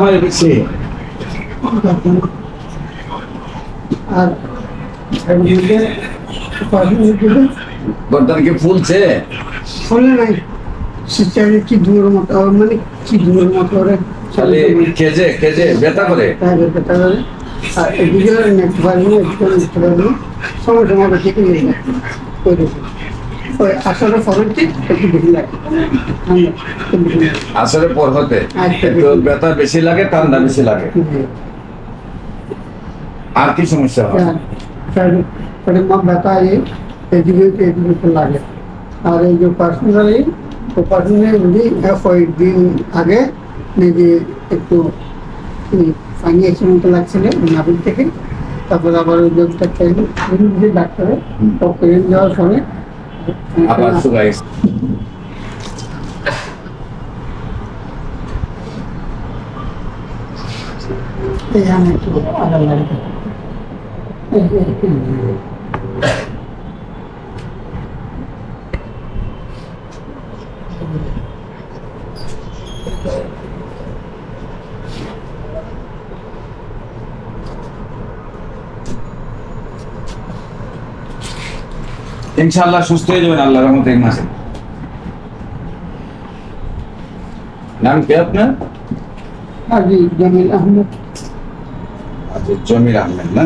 হয়ে গেছে আর গর্দান কি ফুলছে? ফলে নাই। সিস্টারে কি দূর মতো মানে কি দূর মতো খেজে খেজে ব্যথা করে? তাহলে বেটা করে। আর এদিকে নেক্সট পারি না এদিকে নেক্সট পারি না সময় সময় বেশি কিনে যায় ওই রকম ওই আসলে ফলনটি একটু বেশি লাগে ঠান্ডা একটু বেশি লাগে। আসলে পর হতে আচ্ছা। একটু ব্যথা বেশি লাগে ঠান্ডা বেশি লাগে আর কি সমস্যা হয় পরে মা ব্যথা এই এদিকে এদিকে একটু লাগে আর এই যে পার্সোনালি তো পার্সোনালি কয়েকদিন আগে নিজে একটু পানি এসে মতো লাগছিল নাভির থেকে। তারপর আবার ওই খেয়ে যে ডাক্তারে তো পেয়ে যাওয়ার সময় আবার সুগাইস একটু আলাদা লাগে। এই যে একটু ইনশাআল্লাহ সুস্থ হয়ে যাবেন আল্লাহর রহমতে এই মাসে। নাম কি আপনার? আহমেদ। আচ্ছা জমির আহমেদ না।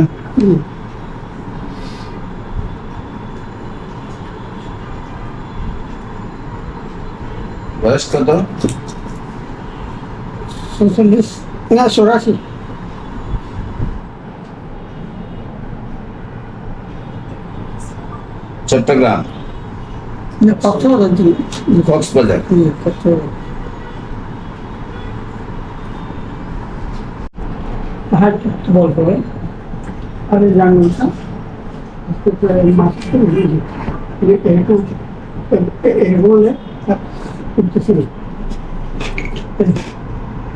বয়স কত? চৌচল্লিশ না চৌরাশি। চট্টগ্রাম কক্সবাজার আরে জানুনটা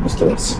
বুঝতে পারছি